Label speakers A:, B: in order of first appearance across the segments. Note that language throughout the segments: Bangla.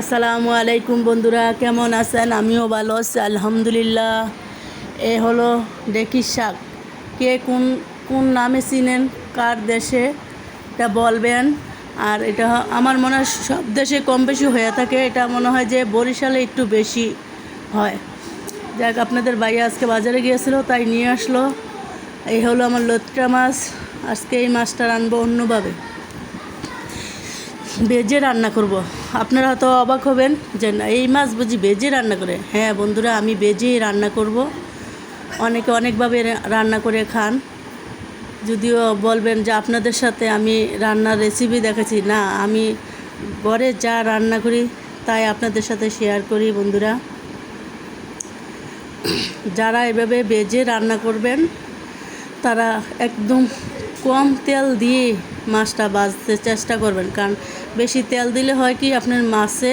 A: আসসালামু আলাইকুম বন্ধুরা, কেমন আছেন? আমিও ভালো আছি, আলহামদুলিল্লাহ। এ হলো ডেকি শাক। কে কোন কোন নামে চিনেন, কার দেশে, এটা বলবেন। আর এটা আমার মনে হয় সব দেশে কম বেশি হয়ে থাকে, এটা মনে হয় যে বরিশালে একটু বেশি হয়। যাক, আপনাদের ভাইয়া আজকে বাজারে গিয়েছিল, তাই নিয়ে আসলো। এই হলো আমার লটকা মাছ, আজকে এই মাছটা রানবো অন্যভাবে। ভেজে রান্না করব। আপনারা হয়তো অবাক হবেন যে না, এই মাছ বুঝি ভেজে রান্না করে হ্যাঁ বন্ধুরা, আমি ভেজেই রান্না করব। অনেকে অনেকভাবে রান্না করে খান যদিও বলবেন যে আপনাদের সাথে আমি রান্নার রেসিপি দেখেছি না, আমি ঘরে যা রান্না করি তাই আপনাদের সাথে শেয়ার করি বন্ধুরা যারা এভাবে ভেজে রান্না করবেন, তারা একদম কম তেল দিয়ে মাছটা বাজতে চেষ্টা করবেন। কারণ বেশি তেল দিলে হয় কি, আপনার মাছে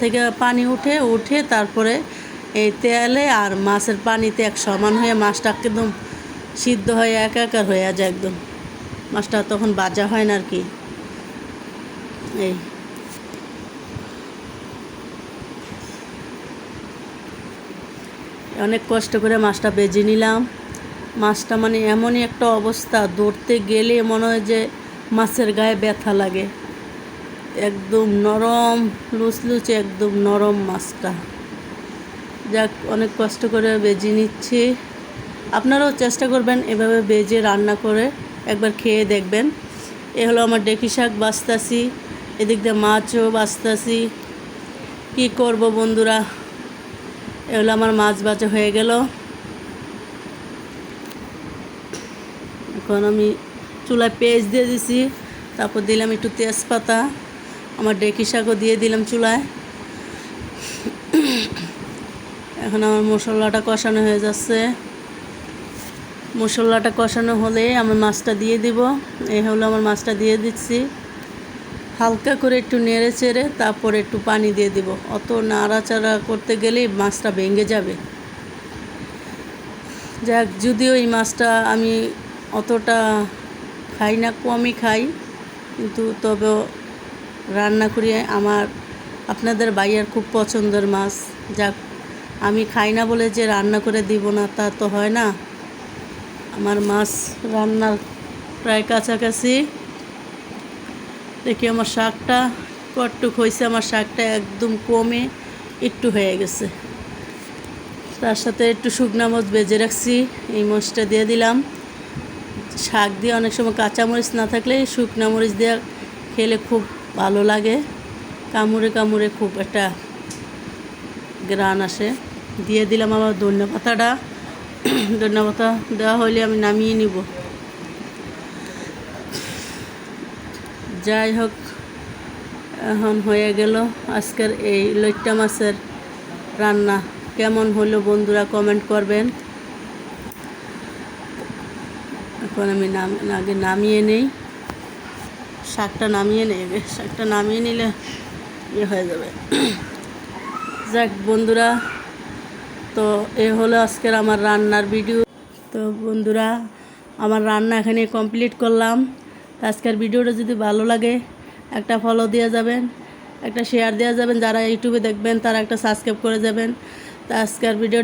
A: থেকে পানি উঠে উঠে তারপরে এই তেলে আর মাছের পানিতে এক সমান হয়ে মাছটা একদম সিদ্ধ হয়ে একাকার হয়ে যায় একদম। মাছটা তখন বাজা হয় না আর কি। এই। অনেক কষ্ট করে মাছটা বেজে নিলাম। মাছটা মানে এমনই একটা অবস্থা, ধরতে গেলে মনে হয় যে মাছের গায়ে ব্যথা লাগে। একদম নরম, লুচলুচে একদম নরম মাছটা। যাক, অনেক কষ্ট করে বেজে নিচ্ছি। আপনারাও চেষ্টা করবেন এভাবে বেজে রান্না করে একবার খেয়ে দেখবেন। এ হলো আমার ডেকি শাক বাছতাছি এদিক দিয়ে মাছও বাছতাছি কী করব বন্ধুরা? এ হলো আমার মাছ বাজা হয়ে গেল। এখন আমি চুলায় পেঁয়াজ দিয়ে দিছি, তারপর দিলাম একটু তেজপাতা, আমার ডেকি শাকও দিয়ে দিলাম চুলায়। এখন আমার মশলাটা কষানো হয়ে যাচ্ছে। মশলাটা কষানো হলে আমি মাছটা দিয়ে দিব। এই হলো আমার মাছটা দিয়ে দিচ্ছি। হালকা করে একটু নেড়ে চেড়ে তারপর একটু পানি দিয়ে দিব। অত নাড়াচাড়া করতে গেলেই মাছটা ভেঙে যাবে। যাক, যদিও এই মাছটা আমি অতটা খাই না, কমই খাই। কিন্তু তবেও রান্না করি। আমার, আপনাদের ভাইয়ার খুব পছন্দের মাছ। যাক, আমি খাই না বলে যে রান্না করে দিব না, তা তো হয় না। আমার মাছ রান্নার প্রায় কাছাকাছি। দেখি আমার শাকটা কটটুক হয়েছে। আমার শাকটা একদম কমে একটু হয়ে গেছে। তার সাথে একটু শুকনা মরিচ বেজে রাখছি। এই মরিচটা দিয়ে দিলাম। শাক দিয়ে অনেক সময় কাঁচামরিচ না থাকলে শুকনা মরিচ দিয়ে খেলে খুব ভালো লাগে। কামড়ে কামড়ে খুব একটা গ্রান আসে। দিয়ে দিলাম আবার ধন্য পাতাটা। ধন্য পাতা দেওয়া হলে আমি নামিয়ে নিব। যাই হোক, এখন হয়ে গেল আজকের এই লইট্টা মাছের রান্না। কেমন হলো বন্ধুরা কমেন্ট করবেন। এখন আমি নাম, আগে নামিয়ে নেই। শাকটা নামিয়ে নেই শাকটা নামিয়ে নিলে ইয়ে হয়ে যাবে। যাক বন্ধুরা, তো এ হলো আজকের আমার রান্নার ভিডিও। তো বন্ধুরা, আমার রান্না এখানে কমপ্লিট করলাম। তো আজকের ভিডিওটা যদি ভালো লাগে, একটা ফলো দেওয়া যাবেন, একটা শেয়ার দেওয়া যাবেন। যারা ইউটিউবে দেখবেন, তারা একটা সাবস্ক্রাইব করে যাবেন। তো আজকের ভিডিও